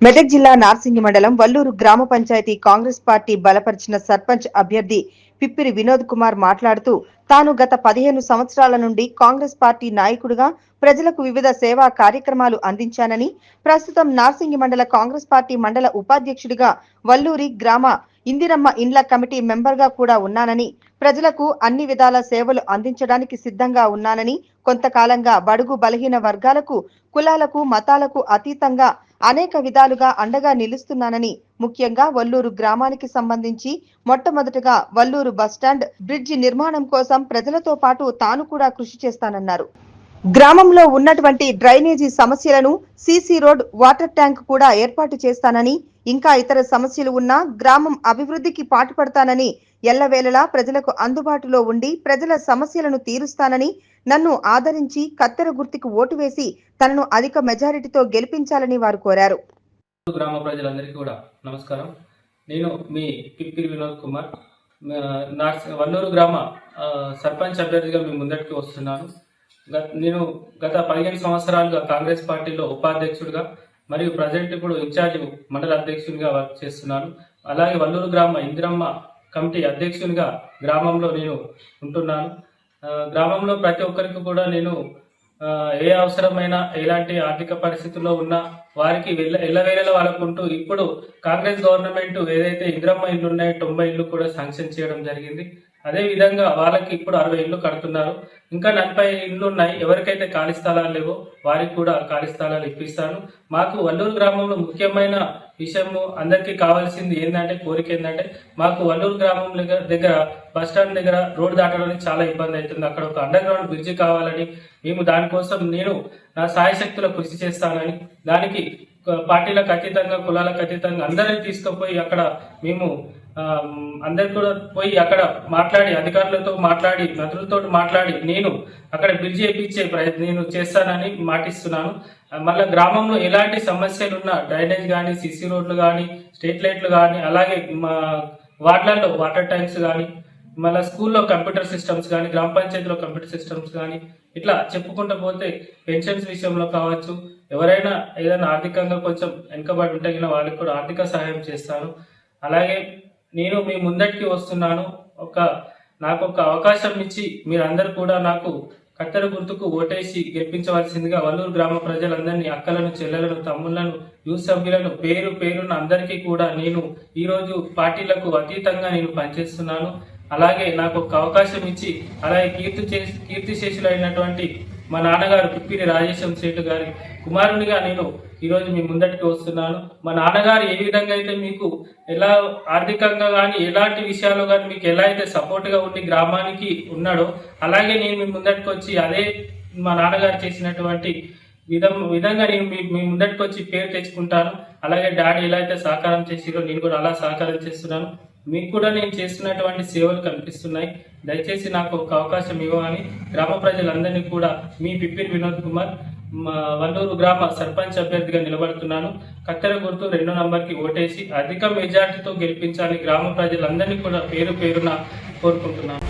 మెదక్ జిల్లా నార్సింగి మండలం వల్లూరు గ్రామ పంచాయతీ కాంగ్రెస్ పార్టీ బలపరిచిన సర్పంచ్ అభ్యర్థి పిప్పిరి వినోద్ కుమార్ మాట్లాడుతూ తాను గత పదిహేను సంవత్సరాల నుండి కాంగ్రెస్ పార్టీ నాయకుడిగా ప్రజలకు వివిధ సేవా కార్యక్రమాలు అందించానని ప్రస్తుతం నార్సింగి మండల కాంగ్రెస్ పార్టీ మండల ఉపాధ్యక్షుడిగా వల్లూరి గ్రామ ఇందిరమ్మ ఇండ్ల కమిటీ మెంబర్గా కూడా ఉన్నానని ప్రజలకు అన్ని విధాల సేవలు అందించడానికి సిద్ధంగా ఉన్నానని కొంతకాలంగా బడుగు బలహీన వర్గాలకు కులాలకు మతాలకు అతీతంగా అనేక విధాలుగా అండగా నిలుస్తున్నానని ముఖ్యంగా వల్లూరు గ్రామానికి సంబంధించి మొట్టమొదటగా వల్లూరు బస్టాండ్ బ్రిడ్జి నిర్మాణం కోసం ప్రజలతో పాటు తాను కూడా కృషి చేస్తానన్నారు. గ్రామంలో ఉన్నటువంటి డ్రైనేజీ సమస్యలను సీసీ రోడ్ వాటర్ ట్యాంక్ కూడా ఏర్పాటు చేస్తానని ఇంకా ఇతర సమస్యలు ఉన్నా గ్రామం అభివృద్ధికి పాటుపడతానని ఎల్లవేళలా ప్రజలకు అందుబాటులో ఉండి ప్రజల సమస్యలను తీరుస్తానని నన్ను ఆదరించి కత్తెర గుర్తుకు ఓటు వేసి తనను అధిక మెజారిటీతో గెలిపించాలని వారు కోరారు. గ్రామ ప్రజలందరికీ కూడా నమస్కారం. నేను మీ పిప్పిరి వినోద్ కుమార్. వల్లూరు గ్రామ సర్పంచ్ అభ్యర్థిగా మీ ముందటికి వస్తున్నాను. నేను గత పదిహేను సంవత్సరాలుగా కాంగ్రెస్ పార్టీలో ఉపాధ్యక్షుడిగా మరియు ప్రజెంట్ ఇప్పుడు ఇన్ఛార్జి మండల అధ్యక్షునిగా వర్క్ చేస్తున్నాను. అలాగే వల్లూరు గ్రామ ఇందిరమ్మ కమిటీ అధ్యక్షునిగా గ్రామంలో నేను ఉంటున్నాను. గ్రామంలో ప్రతి ఒక్కరికి కూడా నేను ఏ అవసరమైన ఎలాంటి ఆర్థిక పరిస్థితుల్లో ఉన్నా వారికి వెళ్ళ ఎల్లవేళలా వాళ్ళకుంటూ ఇప్పుడు కాంగ్రెస్ గవర్నమెంట్ ఏదైతే ఇందిరమ్మ ఇల్లు ఉన్నాయో తొంభై ఇల్లు కూడా శాంక్షన్ చేయడం జరిగింది. అదే విధంగా వాళ్ళకి ఇప్పుడు అరవై ఇల్లు కడుతున్నారు. ఇంకా నలభై ఇల్లు ఉన్నాయి. ఎవరికైతే ఖాళీ స్థలాలు లేవో వారికి కూడా ఖాళీ స్థలాలు ఇప్పిస్తాను. మాకు వల్లూరు గ్రామంలో ముఖ్యమైన విషయము అందరికీ కావాల్సింది ఏంటంటే కోరిక ఏంటంటే మాకు వల్లూరు గ్రామం దగ్గర దగ్గర బస్ స్టాండ్ దగ్గర రోడ్డు దాటడానికి చాలా ఇబ్బంది అవుతుంది. అక్కడ ఒక అండర్ గ్రౌండ్ బ్రిడ్జి కావాలని మేము దానికోసం నేను నా సాయశక్తుల కృషి చేస్తానని దానికి పార్టీలకు అతీతంగా కులాలకు అతీతంగా అందరిని తీసుకుపోయి అక్కడ మేము అందరు కూడా పోయి అక్కడ మాట్లాడి అధికారులతో మాట్లాడి మంత్రులతో మాట్లాడి నేను అక్కడ బ్రిడ్జి వేయించే ప్రయత్నం నేను చేస్తానని మాటిస్తున్నాను. మళ్ళీ మళ్ళా గ్రామంలో ఎలాంటి సమస్యలు ఉన్నా డ్రైనేజ్ కానీ సిసి రోడ్లు కానీ స్ట్రీట్ లైట్లు కానీ అలాగే మా వార్డులలో వాటర్ ట్యాంక్స్ కానీ మళ్ళీ స్కూల్లో కంప్యూటర్ సిస్టమ్స్ కానీ గ్రామ పంచాయతీలో కంప్యూటర్ సిస్టమ్స్ కానీ ఇట్లా చెప్పుకుంటూ పోతే పెన్షన్స్ విషయంలో కావచ్చు ఎవరైనా ఏదైనా ఆర్థికంగా కొంచెం వెనుకబడి ఉంటే వాళ్ళకి కూడా ఆర్థిక సహాయం చేస్తాను. అలాగే నేను మీ ముందటికి వస్తున్నాను. ఒక నాకు ఒక అవకాశం ఇచ్చి మీరందరూ కూడా నాకు కత్తెర గుర్తుకు ఓటేసి గెలిపించవలసిందిగా వల్లూరు గ్రామ ప్రజలందరినీ అక్కలను చెల్లెలను తమ్ముళ్ళను యూత్ సభ్యులను పేరు పేరున అందరికీ కూడా నేను ఈరోజు పార్టీలకు అతీతంగా నేను పనిచేస్తున్నాను. అలాగే నాకు ఒక అవకాశం ఇచ్చి అలాగే కీర్తి చేసి కీర్తి శేషులైనటువంటి మా నాన్నగారు పిప్పిరి రాజేశం శేఠు గారి కుమారునిగా నేను ఈరోజు మీ ముందటికి వస్తున్నాను. మా నాన్నగారు ఏ విధంగా అయితే మీకు ఎలా ఆర్థికంగా కానీ ఎలాంటి విషయాలు కానీ మీకు ఎలా అయితే సపోర్ట్గా ఉండి గ్రామానికి ఉన్నాడో అలాగే నేను మీ ముందటికి వచ్చి అదే మా నాన్నగారు చేసినటువంటి విధం విధంగా నేను మీ మీ ముందటికి వచ్చి పేరు తెచ్చుకుంటాను. అలాగే డాడీ ఎలా అయితే సహకారం చేసిరో నేను కూడా అలా సహకారం చేస్తున్నాను. మీకు కూడా నేను చేస్తున్నటువంటి సేవలు కనిపిస్తున్నాయి. దయచేసి నాకు ఒక అవకాశం ఇవ్వమని గ్రామ ప్రజలందరినీ కూడా మీ పిప్పిరి వినోద్ కుమార్ వల్లూరు గ్రామ సర్పంచ్ అభ్యర్థిగా నిలబడుతున్నాను. కత్తెర గుర్తు రెండో నంబర్కి ఓటేసి అధిక మెజార్టీతో గెలిపించాలని గ్రామ ప్రజలందరినీ కూడా పేరు పేరున కోరుకుంటున్నాను.